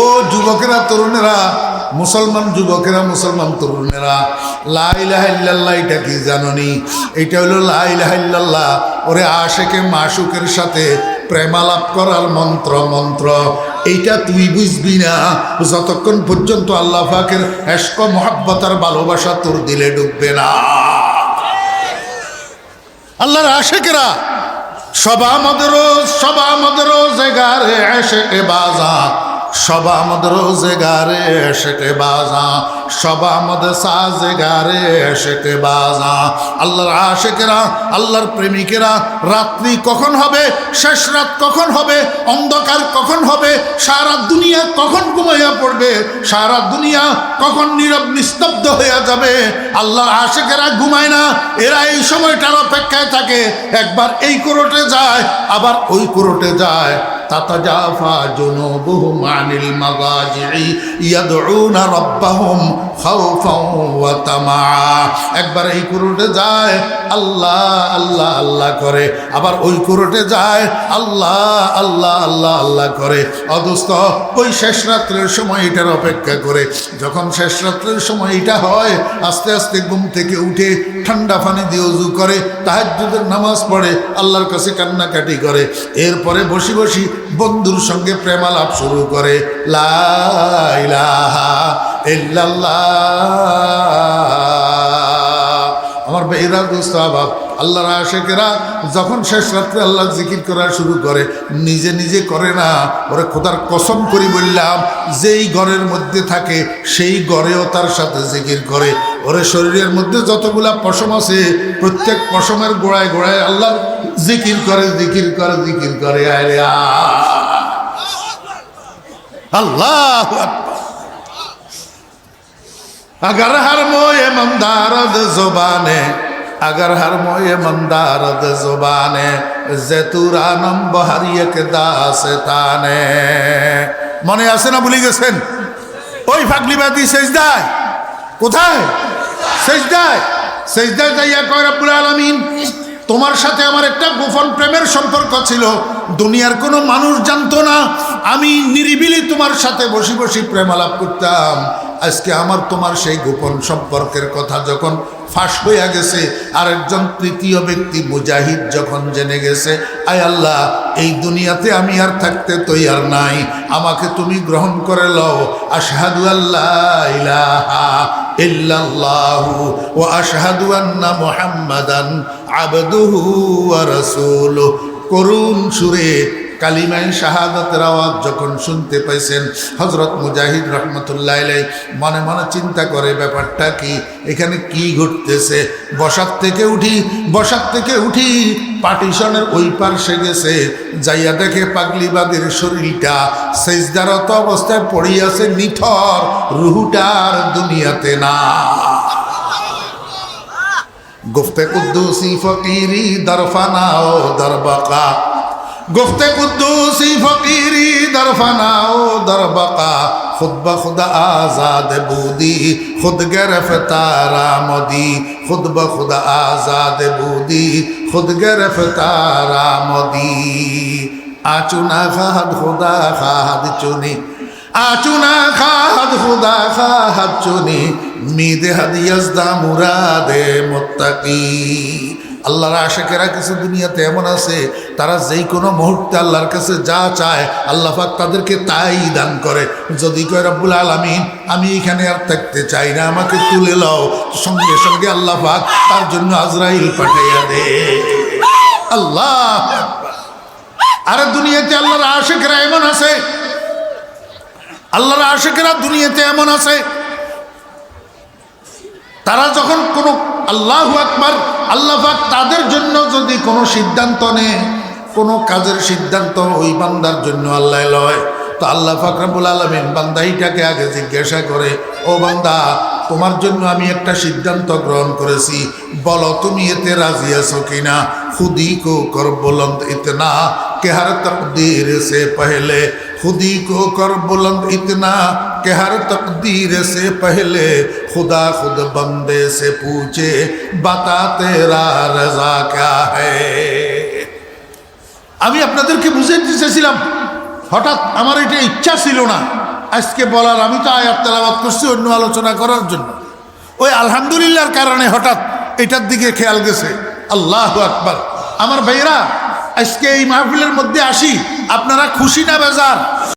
ও যুবকেরা, তরুণেরা, মুসলমান যুবকেরা, মুসলমান তরুণেরা লাইলাহাল্লাহ এটা কি জাননি? এটা হলো লাইলাহাল্লাহ ওরে আশেকে মাসুকের সাথে প্রেমালাপ করার মন্ত্র মন্ত্র। এইটা তুই বুঝবি না। যতক্ষণ পর্যন্ত আল্লাহ পাকের এস্ক মহাব্বতার ভালোবাসা তোর দিলে ডুববে না। আল্লাহর আশেকেরা, সবা আমাদেরও সবা আমাদেরও জেগারে এসে বাজা সবা আমাদের জেগারে এসে বাজা, সবা আমাদের সাজেগারে এসে বাজা। আল্লাহর আশেকেরা, আল্লাহর প্রেমিকেরা, রাত্রি কখন হবে, শেষ রাত কখন হবে, অন্ধকার কখন হবে, সারা দুনিয়া কখন ঘুমাইয়া পড়বে, সারা দুনিয়া কখন নীরব নিস্তব্ধ হয়ে যাবে, আল্লাহর আশেকেরা ঘুমায় না, এরা এই সময়টার অপেক্ষায় থাকে, একবার এই কোরটে যায়, আবার ওই কোরটে যায়। জুনুবুহুম আনিল মাগাজি'i ইয়াদউনা রাব্বাহুম খাওফাও ওয়া তামা একবার এই কুরুটে যায়, আল্লাহ আল্লাহ আল্লাহ করে। আবার ওই কুরুটে যায়, আল্লাহ আল্লাহ আল্লাহ আল্লাহ করে। অদুস্ত, ওই শেষ রাত্রের সময় এটার অপেক্ষা করে। যখন শেষ রাত্রের সময় এটা হয়, আস্তে আস্তে ঘুম থেকে উঠে ঠান্ডা পানি দিয়ে উজু করে, তাহাজ্জুদের নামাজ পড়ে, আল্লাহর কাছে কান্নাকাটি করে। এরপরে বসি বসি বন্ধুর সঙ্গে প্রেমালাপ শুরু করে লাইলা ইল্লাল্লাহ। আমার বেহরা আবাব, আল্লাহর আশেকেরা যখন শেষ রাত্রে আল্লাহ জিকির করা শুরু করে, নিজে নিজে করে না, ওরে খোদার কসম করি বললাম, যেই ঘরের মধ্যে থাকে সেই ঘরেও তার সাথে জিকির করে ওরে শরীরের মধ্যে যতগুলা পশম আছে, প্রত্যেক পশমের গোড়ায় গোড়ায় আল্লাহ জিকির করে জিকির করে জিকির করে আরে। আল্লাহ اگر ہر موئے مندارد زبانے, اگر ہر موئے مندارد زبانے জেতুরানম বহারিয়াকে দাসে তানে মনে আছে না ভুলে গেছেন ওই ফাগলিবাদী সেজদায় কোথায় সেজদায় সেজদায় দাইয়া কয় রাব্বুল আলামিন তোমার সাথে আমার একটা গোপন প্রেমের সম্পর্ক ছিল দুনিয়ার কোনো মানুষ জানতো না আমি নিরিবিলি তোমার সাথে বসে বসে প্রেম আলাপ করতাম আজকে আমার তোমার সেই গোপন সম্পর্কের কথা যখন ফাঁস হইয়া গেছে, আরেকজন তৃতীয় ব্যক্তি মুজাহিদ যখন জেনে গেছে, আয় আল্লাহ, এই দুনিয়াতে আমি আর থাকতে তৈয়ার নাই, আমাকে তুমি গ্রহণ করে লও, আশহাদু আল্লাহ ইলাহা ইল্লাল্লাহু ওয়া আশহাদু আন্না মুহাম্মাদান আবদুহু করুণ সুরে কালিমায় শাহাদাতের আওয়াজ যখন শুনতে পাইছেন হজরত মুজাহিদ রহমতুল্লাহ মনে মনে চিন্তা করে ব্যাপারটা কি, এখানে কি ঘটতেছে? বসার থেকে উঠি বসার থেকে উঠি, পার্টিশনের ওই পার্শ্বে গেছে, যাইয়া দেখে পাগলিবাদের শরীরটা সেজদারত অবস্থায় পড়িয়াছে নিথর রুহুটার দুনিয়াতে না। গুফতে কুদ্দুসি ফকিরি দরফানা ও দরবাকা। گفت قدوسی فقیری در فنا و در بقا. خود به خود آزاد بودی، خود گرفتار آمدی. خود به خود آزاد بودی، خود گرفتار آمدی. آچو نخواهد خدا خواهد چونی. آچو نخواهد خدا خواهد چونی. میدهد یزدا مراد متقی. আল্লাহর আশেকেরা কিছু দুনিয়াতে এমন আছে, তারা যেই কোনো মুহূর্তে আল্লাহর কাছে যা চায়, আল্লাহ পাক তাদেরকে তাই দান করে। যদি কয়, রব্বুল আলমিন, আমি এখানে আর থাকতে চাই না, আমাকে তুলে লও সঙ্গে সঙ্গে আল্লাহ পাক তার জন্য আজরাইল পাঠাইয়া দে। আল্লাহ আরে দুনিয়াতে আল্লাহর আশেকেরা এমন আছে। আল্লাহর আশেকেরা দুনিয়াতে এমন আছে। তারা যখন কোনো আল্লাহ আকবার, আল্লাহ পাক তাদের জন্য যদি কোনো সিদ্ধান্ত নেয়, কোনো কাজের সিদ্ধান্ত ওই বান্দার জন্য আল্লাহ লয়। তো আল্লাহ ফাকরাবুল আলমিন বান্দাইটাকে আগে জিজ্ঞাসা করে, ও বান্দা, তোমার জন্য আমি একটা সিদ্ধান্ত গ্রহণ করেছি। বলো, তুমি এতে রাজি আছো কিনা? খুদি কো কর বুলন্দ না, কেহার হর তকদির সে পহলে खुदी को कर बुलंद इतना कि हर तकदीर से पहले खुदा खुद बंदे से पूछे बता तेरा रजा क्या है আমি আপনাদেরকে বুঝাইতে চেয়েছিলাম হঠাৎ আমার এটা ইচ্ছা ছিল না আজকে বলার আমি তো আয়াত তেলাবাদ করছি অন্য আলোচনা করার জন্য ওই আলহামদুলিল্লাহর কারণে হঠাৎ এটার দিকে খেয়াল গেছে আল্লাহ আকবার আমার ভাইরা আজকে এই মাহফিলের মধ্যে আসি আপনারা খুশি না বেজার?